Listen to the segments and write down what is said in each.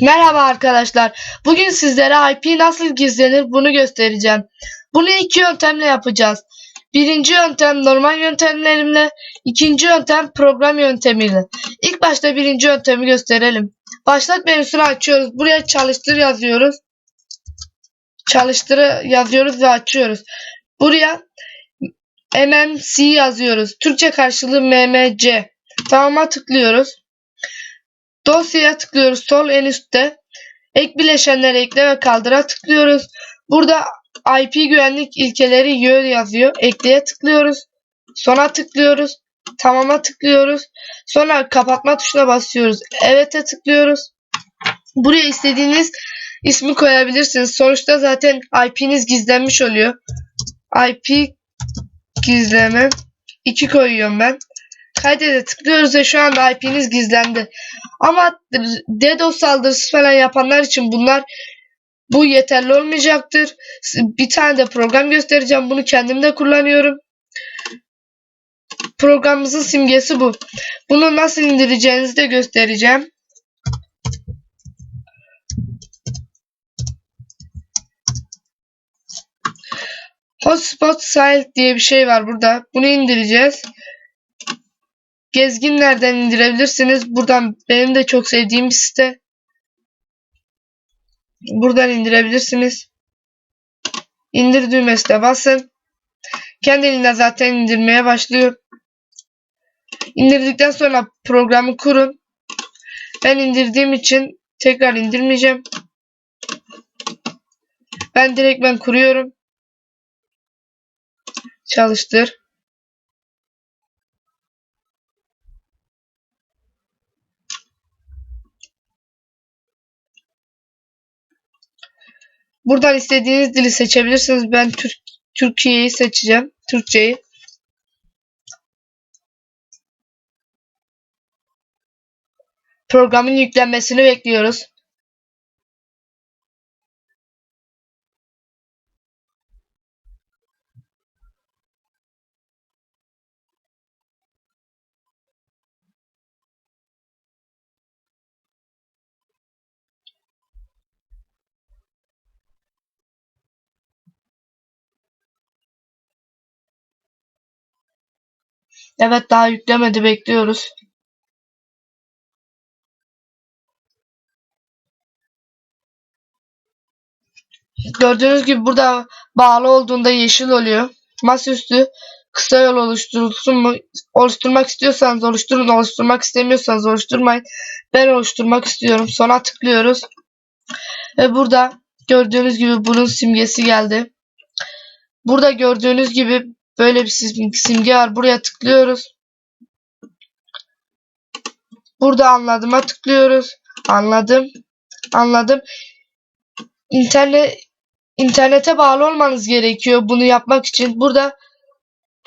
Merhaba arkadaşlar. Bugün sizlere IP nasıl gizlenir bunu göstereceğim. Bunu iki yöntemle yapacağız. Birinci yöntem normal yöntemlerimle, ikinci yöntem program yöntemiyle. İlk başta birinci yöntemi gösterelim. Başlat menüsünü açıyoruz. Buraya çalıştır yazıyoruz. Çalıştırı yazıyoruz ve açıyoruz. Buraya MMC yazıyoruz. Türkçe karşılığı MMC. Tamam'a tıklıyoruz. Dosyaya tıklıyoruz sol en üstte. Ek bileşenleri ekle ve kaldıra tıklıyoruz. Burada IP güvenlik ilkeleri yön yazıyor. Ekleye tıklıyoruz. Sona tıklıyoruz. Tamama tıklıyoruz. Sonra kapatma tuşuna basıyoruz. Evet'e tıklıyoruz. Buraya istediğiniz ismi koyabilirsiniz. Sonuçta zaten IP'niz gizlenmiş oluyor. IP gizleme 2 koyuyorum ben. Kaydede tıklıyoruz ve şu anda IP'niz gizlendi. Ama DDoS saldırısı falan yapanlar için bunlar bu yeterli olmayacaktır. Bir tane de program göstereceğim. Bunu kendim de kullanıyorum. Programımızın simgesi bu. Bunu nasıl indireceğinizi de göstereceğim. Hotspot Site diye bir şey var burada. Bunu indireceğiz. Gezginlerden indirebilirsiniz. Buradan benim de çok sevdiğim bir site. Buradan indirebilirsiniz. İndir düğmesine basın. Kendiliğinden zaten indirmeye başlıyor. İndirdikten sonra programı kurun. Ben indirdiğim için tekrar indirmeyeceğim. Ben direkt ben kuruyorum. Çalıştır. Buradan istediğiniz dili seçebilirsiniz. Ben Türk Türkiye'yi seçeceğim. Türkçeyi. Programın yüklenmesini bekliyoruz. Evet daha yüklemedi bekliyoruz. Gördüğünüz gibi burada bağlı olduğunda yeşil oluyor. Masaüstü kısa yol oluşturulsun mu? Oluşturmak istiyorsanız oluşturun, oluşturmak istemiyorsanız oluşturmayın. Ben oluşturmak istiyorum. Sona tıklıyoruz. Ve burada gördüğünüz gibi bunun simgesi geldi. Burada gördüğünüz gibi böyle bir simge var. Buraya tıklıyoruz. Burada anladıma tıklıyoruz. Anladım. Anladım. İnternet internete bağlı olmanız gerekiyor bunu yapmak için. Burada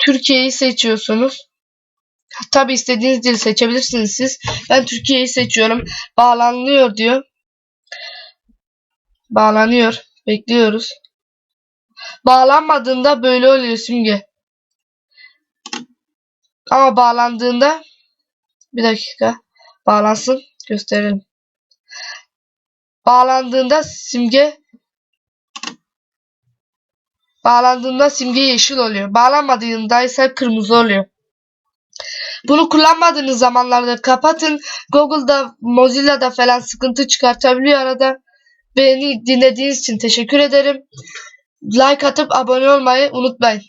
Türkiye'yi seçiyorsunuz. Tabi istediğiniz dili seçebilirsiniz siz. Ben Türkiye'yi seçiyorum. Bağlanıyor diyor. Bağlanıyor. Bekliyoruz. Bağlanmadığında böyle oluyor simge. Ama bağlandığında bir dakika bağlansın gösterelim. Bağlandığında simge bağlandığında simge yeşil oluyor. Bağlanmadığında ise kırmızı oluyor. Bunu kullanmadığınız zamanlarda kapatın. Google'da, Mozilla'da falan sıkıntı çıkartabiliyor arada. Beni dinlediğiniz için teşekkür ederim. Like atıp abone olmayı unutmayın.